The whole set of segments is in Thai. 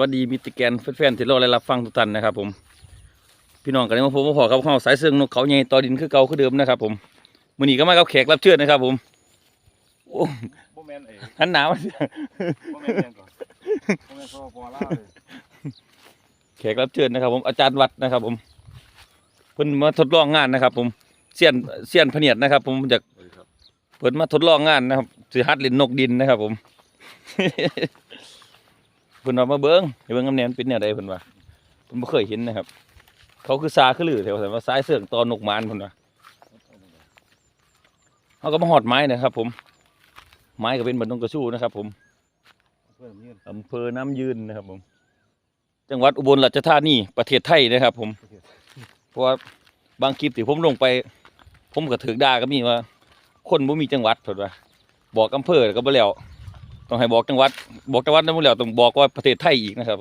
ราบสวัสดีมิตรแกนแฟนๆที่รอและรับฟังทุกท่านนะครับ ผม พี่น้องกันเลยมาพบมาพอกับข้าวสายเสื่องนกเขาใหญ่ต่อดินคือเก่าคือเดิมนะครับผมมื้อนี้ก็มากับแขกรับเชิญนะครับ ผมโอ้บ่แม่นเอ้หันหนาวบ่แม่นหยังก่อนบ่แม่นพอพอล่าเลยแขกรับเชิญนะครับ ผมอาจารย์วัดนะครับ ผมเพิ่นมาทดลองงานนะครับ ผมเสียนเสียนพะเนียดนะครับ ผมจากสวัสดีครับเพิ่นมาทดลองงานนะครับสิฮัดเล่นนกดินนะครับ ผม เพิ่นว่ามาเบิ่งให้เบิ่งกำแนมนเป็นแนวใดเพิ่นว่าเพิ่นบ่เคยเห็นนะครับ เขาคือซาคือหรือแถวแต่ว่าสายเสื่องตอนนกมานเพิ่นว่าเขาก็มาหอดไม้นะครับ ผม ไม้ก็เป็นบันดงกระชู้นะครับ ผมอนยืนอำเภอน้ำยืนนะครับ ผม จังหวัดอุบลราชธานีประเทศไทยนะครับ ผม เพราะว่าบางคลิปที่ผมลงไป ผมก็ถือด่าก็มีว่า คนบ่มีจังหวัดเพิ่นว่าบอกอำเภอก็บ่แล้ว ต้องให้บอกจังหวัด บอกจังหวัดนั้นบ่แล้วต้องบอกว่าประเทศไทยอีกนะครับ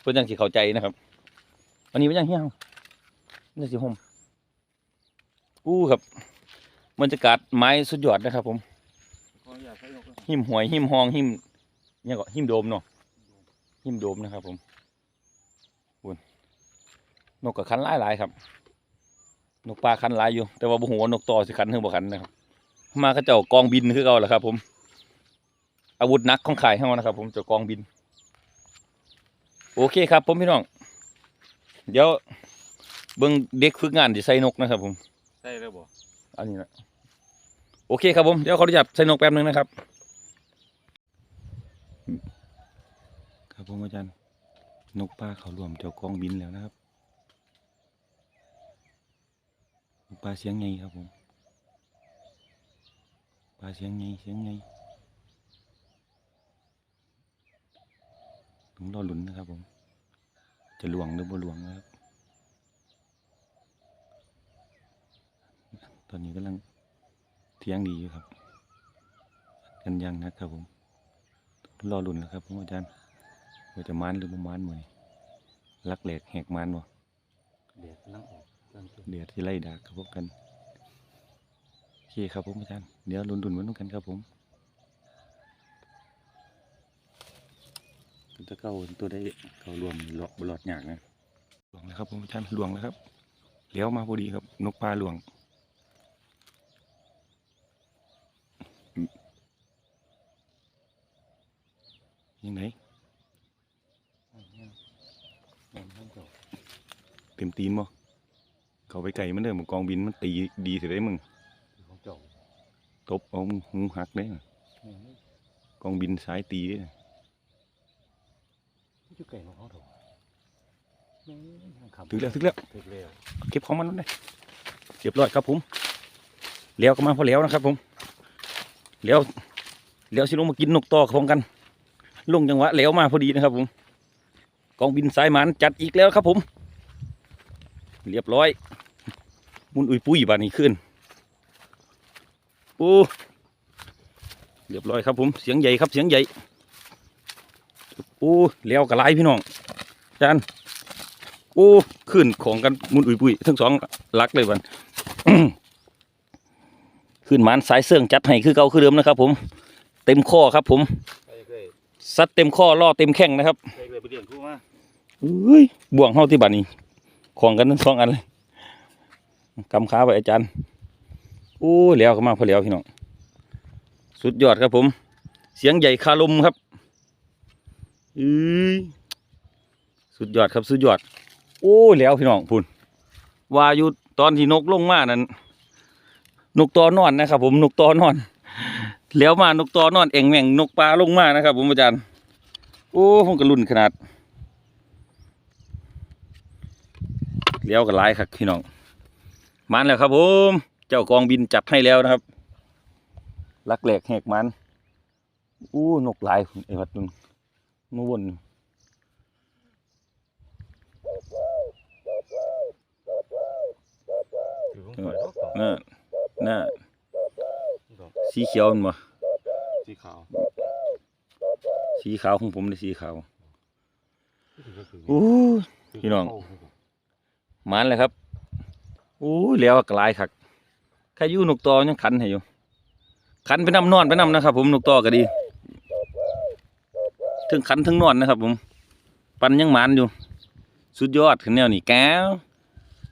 เพื่อจังสิเข้าใจนะครับวันนี้เป็นยังเฮียงนี่สิห่มอู้ครับบรรยากาศไม้สุดยอดนะครับ ผมหิมหวยหิมหองหิมเนี่ยก็หิมโดมเนาะหิมโดมนะครับ ผมคุนนกกับคันหลายหลายๆครับ นกปลาคันหลายอยู่ แต่ว่าบ่หัวนกต่อสิคันหรือบ่คันนะครับ มาก็เจ้ากองบินคือเก่าแหละครับ ผม อาวุธหนักของข่ายเฮานะครับ ผมเจ้ากองบิน โอเคครับ ผมพี่น้อง เดี๋ยวเบิ่งเด็กฝึกงานที่ใส่นกนะครับ ผมใช่แล้วบ่อันนี้นะโอเคครับผมเดี๋ยวขออนุญาตใส่นกแป๊บนึงนะครับ ครับผมอาจารย์นกป้าเขารวมเจ้ากองบินแล้วนะครับนกปลาเสียงไงครับผมปลาเสียงไงเสียงไง ต้องรอลุ้นนะครับผม จะหลวงหรือบ่หลวงนะครับ ตอนนี้กำลังเที่ยงดีอยู่ครับ กันยังนะครับผม รอหลุ่นนะครับผมอาจารย์ว่าจะมานหรือบ่มานมือนลักแหล็กแหกมานบ่เด็กนั่งออกเดี๋ยวที่ไล่ดากครับพบกันโอเคครับผมอาจารย์ เดี๋ยวลุนดุนๆไว้ด้วยกันครับผม ตัวเก้าตัวได้เขารวมหลอกบลอดยากนะหลวงแล้วครับผมอาจารย์หลวงแล้วครับเลี้ยวมาพอดีครับ นกปลาหลวงยังไงนั่งนั่งเจ้าเต็มตีนบ่เขาไปไก่มันเด้อมันกองบินมันตีดีเสิได้มึงของเจ้าตบเอามึงหูหักเด้อแม่นกองบินสายตีเด้ ออยู่ไก่ของเขาเถอะแม่นทางขับถึงแล้วถึงแล้วถึงแล้วเก็บของมันนั่นเลยเรียบร้อยครับผมเลี้ยวก็มาพอแล้วนะครับ ผมเลี้ยวเลี้ยวสิลงมากินนกต่อพร้อมกันลงจังหวะเลี้ยวมาพอดีนะครับ ผมกองบินสายหมันจัดอีกแล้วครับ ผม เรียบร้อย มุนอุยปุ้ยบานนี้ขึ้นโอ้เรียบร้อยครับผมเสียงใหญ่ครับเสียงใหญ่ โอ้เลี้ยวกับลายพี่น้องจานโอ้ขึ้นของกันมุนอุยปุยทั้งสองลักเลยวันขึ้นมานสายเสื่องจัดให้คือเก่าคือเดิมนะครับ ผม เต็มข้อครับ ผมซัดเต็มข้อล่อเต็มแข้งนะครับเคยไปเรียนครูมาอุ้ยบ่วงเฮาที่บัดนี้ของกันทั้งสองอันเลยกำขาไปอาจารย์โอ้ยแล้วก็มาพอแล้วพี่น้องสุดยอดครับผม เสียงใหญ่คาลมครับ อือสุดยอดครับสุดยอด โอ้แล้วพี่น้องพุ่นว่าอยู่ตอนที่นกลงมานั้นนกตอนอนนะครับ ผมนกตอนอนแล้วมานกตอนอนเอ็งแม่งนกปลาลงมานะครับ ผมอาจารย์โอ้ผมกระลุ่นขนาดเลี้ยวกับลายครับพี่น้อง มันแล้วครับผม เจ้ากองบินจัดให้แล้วนะครับลักแหลกแหกมันอู้นกหลายไอ้วัดนึง มาวนถือของก่อนเอาก่อนน่ะน่ะสีเขียวมันบ่สีขาว สีขาวของผมเลยสีขาวถือก็ถืออู้พี่น้องมันเลยครับอู้แล้วกลายคักใครอยู่นกตอยังขันให้อยู่ขันไปนำนอนไปนำนะครับผมนกตอก็ดี ถึงขันถึงนอนนะครับ ผม ปันยังหมันอยู่ สุดยอดขึ้นแนวนี้แก้ว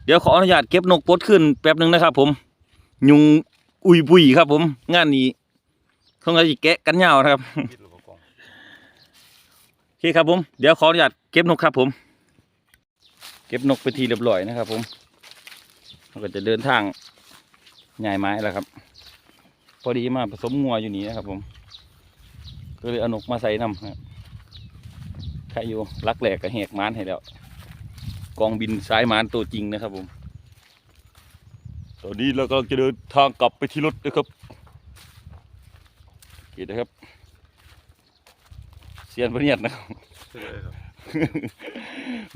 เดี๋ยวขออนุญาตเก็บนกปดขึ้นแป๊บหนึ่งนะครับ ผม ยุงอุยปุยครับ ผม งานนี้คงจะแกะกันยาวนะครับโอเคครับ ผม เดี๋ยวขออนุญาตเก็บนกครับ ผม เก็บนกไปทีเรียบร้อยนะครับ ผมเราก็จะเดินทางใหญ่ไม้แล้วครับ พอดีมาผสมงัวอยู่นี่นะครับ ผม ก็เลยเอานกมาใส่น้ำครับ ใครอยู่รักแหลกกับแหกม้านให้แล้ว กองบินสายม้านตัวจริงนะครับผม ตอนนี้เราก็จะเดินทางกลับไปที่รถนะครับโอเคนะครับ เสียนพระเนียดนะครับใช่เลยครับ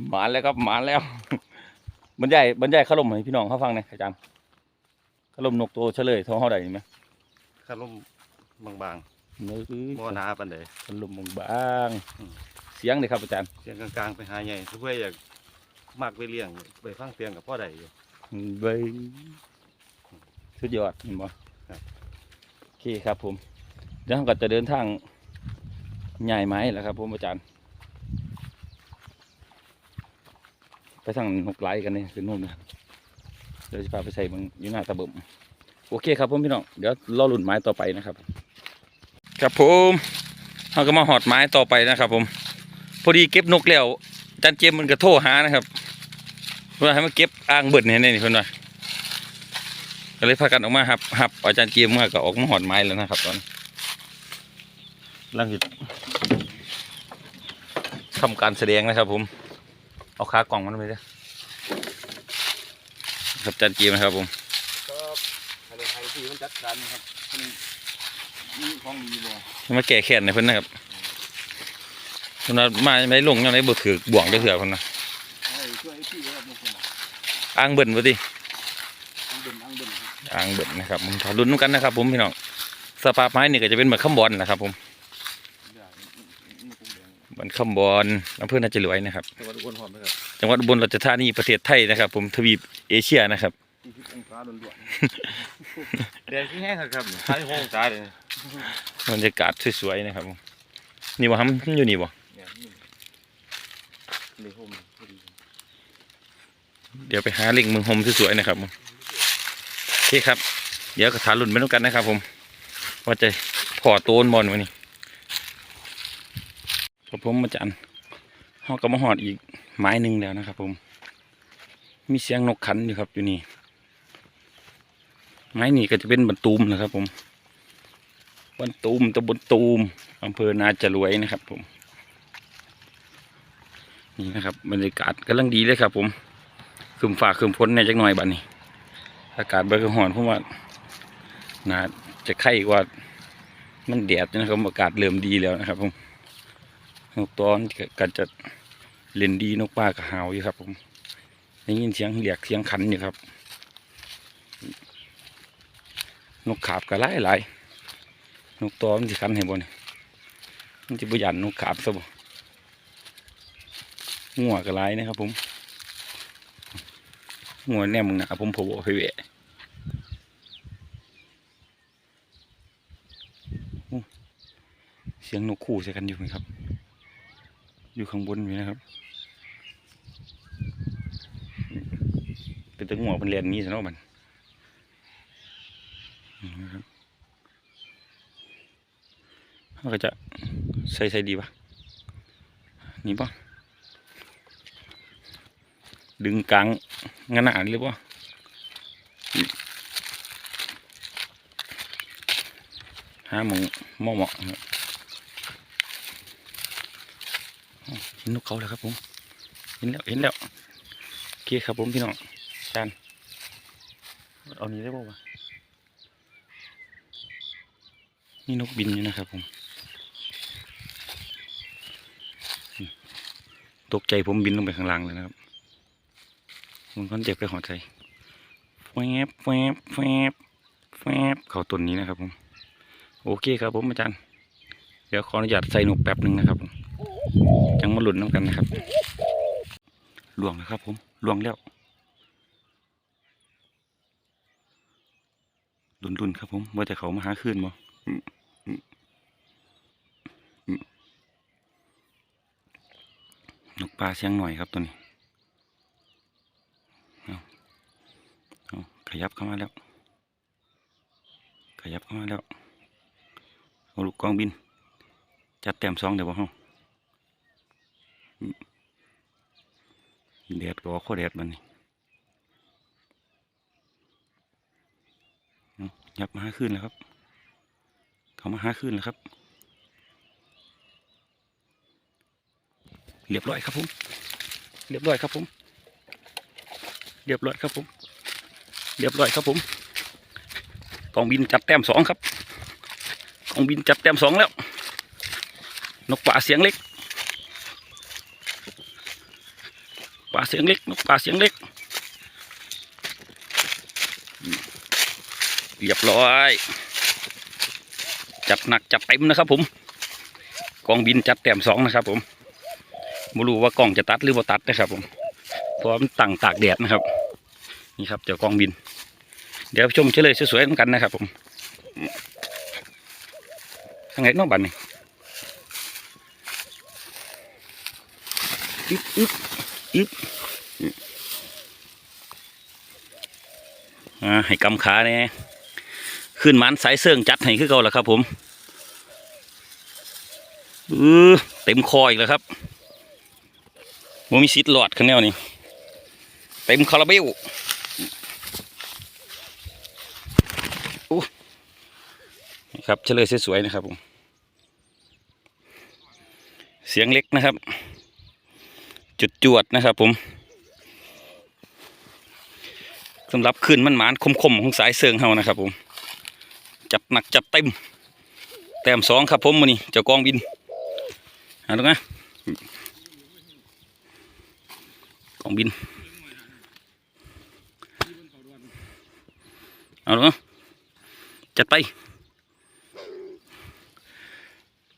หมาแล้วครับหมาแล้วบรรยายบรรยายขลมให้พี่น้องเขาฟังหน่อยอาจารย์ขลมนกตัวเฉลยเท่าเท่าใดนี่ไหมข้าร่มบางเนื้อๆบ่หนาปานใดขลมบางๆ เสียงเลยครับอาจารย์เสียงกลางๆไปหาใหญ่เพื่ออยากมากไปเลี้ยงไปฟังเสียงกับพ่อใดอยู่เบยสุดยอดเห็นบ่ครับโอเคครับผมเดี๋ยวเราก็จะเดินทางใหญ่ไม้แล้วครับผมอาจารย์ ไปทางนกไหลกันนี่คือนู่นนะเดี๋ยวจะพาไปใส่เบังอยู่หน้าตะเบิ่มโอเคครับผมพี่น้องเดี๋ยวรอลุ่นไม้ต่อไปนะครับ ครับผมเราก็มาหอดไม้ต่อไปนะครับผมพ อดีเก็บนกแล้วอาจารย์เจมส์มันก็โทรหานะครับว่าให้มาเก็บอ่างเบิดเนี่ยนี่เพิ่นว่าก็เลยพากันออกมาครับหับอาจารย์เจมส์มาก็ออกมาหอดไม้แล้วนะครับ ตอนร่างหิดทำการแสดงนะครับ ผม เอาขากล่องมันไปเลยครับอาจารย์เจมส์นะครับผมครับอะไรใครที่มันจัดการนะครับมันมีของดีบ่มาแก้แค้นในเพิ่นนะครับ เพิ่นว่ามาไม่ลงยังไงบ่ถือบ่วงได้เถื่อเพิ่นนะให้ช่วยไอ้พี่ครับทุกคนอ่างเบิ่นบ่ติอังเบิ่นอังเบิ่นครับอ่างเบิ่นนะครับผมถอดรุ่นนำกันนะครับ ผมพี่น้องสภาพไม้นี่ก็จะเป็นเหมือนข้ามบอลนะครับ ผมได้นี่กุ้งแดงเหมือนข้ามบอลอำเภอนาจะรวยนะครับจังหวัดอุบลพร้อมไหมครับจังหวัดอุบลราชธานีประเทศไทยนะครับ ผมทวีปเอเชียนะครับที่ทิศองศาล้วนๆแดงที่แห้งครับใช้ห้องจ้าเลยบรรยากาศสวยๆนะครับผมนี่ว่าทำอยู่นี่บ่เนี่ยนี่ ในห้องพอดีเดี๋ยวไปหาลิงเมืองโฮมสวยๆนะครับผมโอเคครับ เดี๋ยวกระถารุ่นไปด้วยกันนะครับ ผม ว่าจะพอโตนบอลวันนี้ครับผมอาจารย์เขาก็มาหอดอีกไม้หนึ่งแล้วนะครับ ผม มีเสียงนกขันอยู่ครับอยู่นี่ ไม้นี่ก็จะเป็นบรรตูมนะครับ ผมบรรตูมตำบลตูมอำเภอนาจรวยนะครับ ผม นี่นะครับบรรยากาศกำลังดีเลยครับ ผมคืมฝ่าคืมพ้นในจักหน่อยบัดนี้ อากาศเบิกหอนเพราะว่านาจะไข้กว่ามันแดดนะครับอากาศเริ่มดีแล้วนะครับ ผมนกตอนก็จะเล่นดีนกป้าก็หาวอยู่ครับ ผมได้ยินเสียงเรียกเสียงขันอยู่ครับ นกขาบก็หลายหลายนกตอมันจะขันให้บนี่ยมันจะบยันนกขาบซะบ่ งัวก็หลายนะครับผมงัวแน่มึงหนาผมพอบอกไปแหวะเสียงนกคู่ใส่กันอยู่ไหมครับ อยู่ข้างบนอยู่นะครับ เป็นตะงัวเป็นเรียนนี้ซะเนะมันนะครับเขาก็จะใส่ใส่ดีปะนี่ปะ ดึงกลางงานหนาหรือปะหาหมงมาะเหมาะครับอ๋อเห็นนกเขาแล้วครับผมเห็นแล้วเห็นแล้วโอเคครับผมพี่น้องจานเอานี้ได้ป่าวะนี่นกบินอยู่นะครับผมอืมตกใจผมบินลงไปข้างล่างเลยนะครับ มันก็เจ็บไปหอใจแฟบแฟบแฟบแฟบเขาต้นนี้นะครับผมโอเคครับผมอาจารย์ เดี๋ยวขออนุญาตใส่หนกแป๊บหนึ่งนะครับผมยังมาหลุนน้ำกันนะครับล่วงนะครับผมล่วงแล้วดุนดุนครับผมว่าจะเขามาหาคืนบ่อืมอืมอืมนกปลาเสียงหน่อยครับตัวนี้เอาเอา ขยับเข้ามาแล้ว ขยับเข้ามาแล้วเอาลูกกองบิน จัดแต้มสองเดี๋ยวบ่เฮาอืมแดดก็ว่าโคแดดมันนี่ยับมาหาขึ้นแล้วครับ เขามาหาขึ้นแล้วครับ เรียบร้อยครับผม เรียบร้อยครับผม เรียบร้อยครับผม เรียบร้อยครับผมกองบินจัดแต้มสองครับกองบินจัดแต้มสองแล้ว นกป่าเสียงเล็กป่าเสียงเล็ก นกป่าเสียงเล็ก เรียบร้อย จัดหนักจัดเต็มนะครับ ผมกองบินจัดแต้มสองนะครับ ผมไม่รู้ว่ากล้องจะตัดหรือว่าตัดนะครับ ผมเพราะมันตั้งตากแดดนะครับ นี่ครับเจ้ากองบิน เดี๋ยวชมเฉลยสวยๆกันนะครับ ผมทางไหนนอกบันนี่อึ๊บอึ๊บอึ๊บอ่าให้กำขาเนี่ยขึ้นมันสายเสื่องจัดให้คือเก่าแล้วครับ ผมเออเต็มคออีกแล้วครับโมมีซิดหลอดข้างแนวนี่เต็มคาราเบล ครับเฉลยสวยๆนะครับผมเสียงเล็กนะครับ จุดจวดนะครับผมสำหรับขึ้นมันหมานคมๆของสายเสืองเฮานะครับ ผม จัดหนักจัดเต็ม แต้มสองครับผมมือนี้เจ้ากองบินเอาดูนะกองบินเอาดูนะจัดไป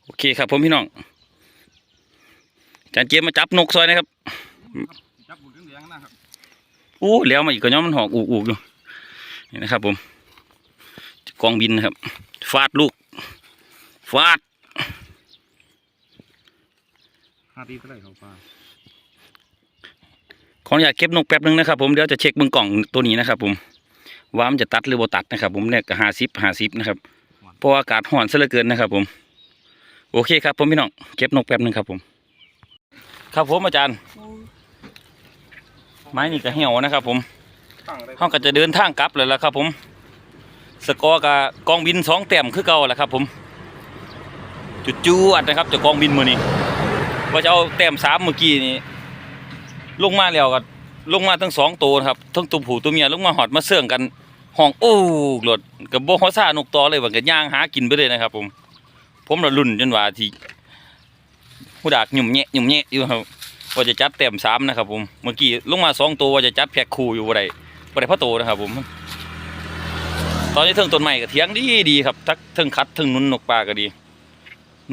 โอเคครับผมพี่น้องอาจารย์เจี๊ยบมาจับนกซอยนะครับจับบุญเหลืองๆนะครับอู้แล้วมาอีกก็ย้อมมันหอกอูอูอยู่นี่นะครับ ผม กองบินนะครับ ฟาดลูก ฟาดห้าตีเท่าไหร่เขาปลาขออนุญาตเก็บนกแป๊บหนึงนะครับ ผมเดี๋ยวจะเช็คเบื้องกล่องตัวนี้นะครับ ผมว่ามันจะตัดหรือบ่ตัดนะครับ ผมเนี่ยก็ห้าสิบห้าสิบนะครับเพราะว่าอากาศร้อนซะเหลือเกินนะครับ ผม โอเคครับผมพี่น้องเก็บนกแป๊บหนึงครับผม ครับผมอาจารย์ ไม้นี่ก็เหี่ยวนะครับ ผมตั้งก็จะเดินทางกลับเลยละครับผม สกอร์กับกองบินสองแต้มคือเก่าแหละครับ ผม จุดจูอัดนะครับจากกองบินมือนี้ว่าจะเอาแต้มสามเมื่อกี้นี่ลงมาแล้วก็ลงมาทั้งสองตัวครับทั้งตัวผู้ตัวเมียลงมาหอดมาเสื่องกันห้องโอ้หลดกับโบฮอซ่านกตอเลยว่ากันย่างหากินไปเลยนะครับ ผม ผมระลุ่นจนว่าที่ผู้ดากหยุ่มแงะหยุ่มแงะอยู่ครับว่าจะจัดแต้มสามนะครับผมเมื่อกี้ลงมาสองตัวว่าจะจัดแพ็คคู่อยู่บ่ได้บ่ได้พ่อโตนะครับผม ตอนนี้เทิงต้นใหม่ก็เถียงดีดีครับทักเทิงคัดเทิงนุนนกปลาก็ดี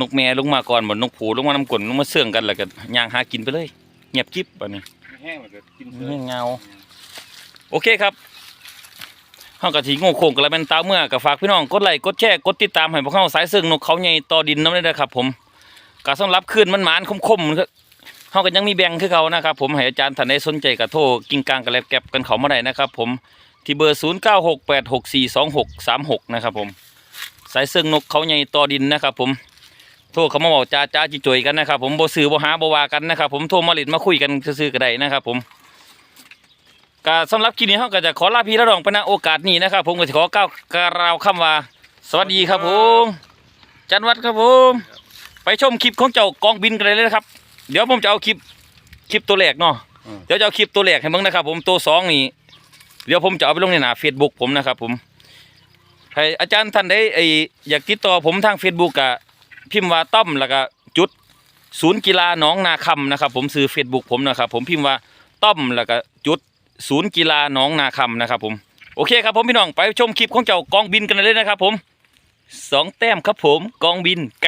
นกแม่ลงมาก่อนบ่นกผูลงมาน้ำกลนลงมาเสื่องกันแล้วก็ย่างหากินไปเลยเงียบกิ๊บบัดนี้แห้งมันก็กินไม่เงาโอเคครับ เฮาก็สิโง่โคงกันแล้วแม่นตาเมื่อก็ฝากพี่น้องกดไลค์กดแชร์กดติดตามให้พวกเฮาสายเสื่งนกเขาใหญ่ต่อดินน้ำได้เด้อครับผมก็สำหรับคืนมันหมานคมๆก็เฮาก็ยังมีแบ่งคือเขานะครับผมให้อาจารย์ท่านใดสนใจก็โทรกิ้งกลางกันแล้วแก็บกันเขามาได้นะครับผมที่เบอร์ 0968642636 นะครับผม สายเสื่องนกเขาใหญ่ต่อดินนะครับผม โทรเขามาบอกจ้าจ้าจิจ่อยกันนะครับผมบ่ซื้อบ่หาบวากันนะครับผม โทรมาเล่นมาคุยกันซื่อๆก็ได้นะครับผม ก็สำหรับคลิปนี้เฮาก็จะขอลาพี่ละน้องไปณโอกาสนี้นะครับ ผมก็จะขอกล่าวกล่าวคำว่า สวัสดีครับผม จันวัดครับผม ไปชมคลิปของเจ้ากองบินกันเลยนะครับ เดี๋ยวผมจะเอาคลิปคลิปตัวแรกเนาะเดี๋ยวจะเอาคลิปตัวแรกให้เบิ่งนะครับ ผมตัวสองนี่เดี๋ยวผมจะเอาไปลงในหน้า Facebook ผมนะครับ ผมให้อาจารย์ท่านใดไออยากติดต่อผมทาง Facebook กะพิมพ์ว่าต้อมแล้วก็จุด ศูนย์กีฬาหนองนาคำนะครับ ผมซื้อเฟซบุ๊กผมนะครับ ผมพิมพ์ว่าต้อมแล้วก็จุด ศูนย์กีฬาน้องนาคำนะครับผมโอเคครับผมพี่น้องไปชมคลิปของเจ้ากองบินกันเลยนะครับผมสองแต้มครับผมกองบินแก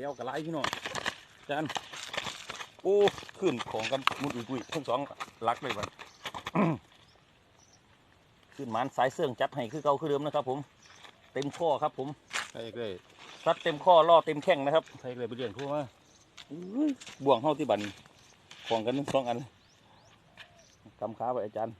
แล้วกระไรพี่น้องจานโอ้ขึ้นของกันมุดอุ้ยๆทั้งสองลักเลยบัดขึ้นหมันสายเสื่องจัดให้คือเก่าคือเดิมนะครับ ผม เต็มข้อครับ ผมใช่เลยซัดเต็มข้อล่อเต็มแข้งนะครับใช่เลยไปเรียนพวกมาอุ้ยบ่วงเข้าที่บันของกันทั้งสองอันกำขาไปอาจารย์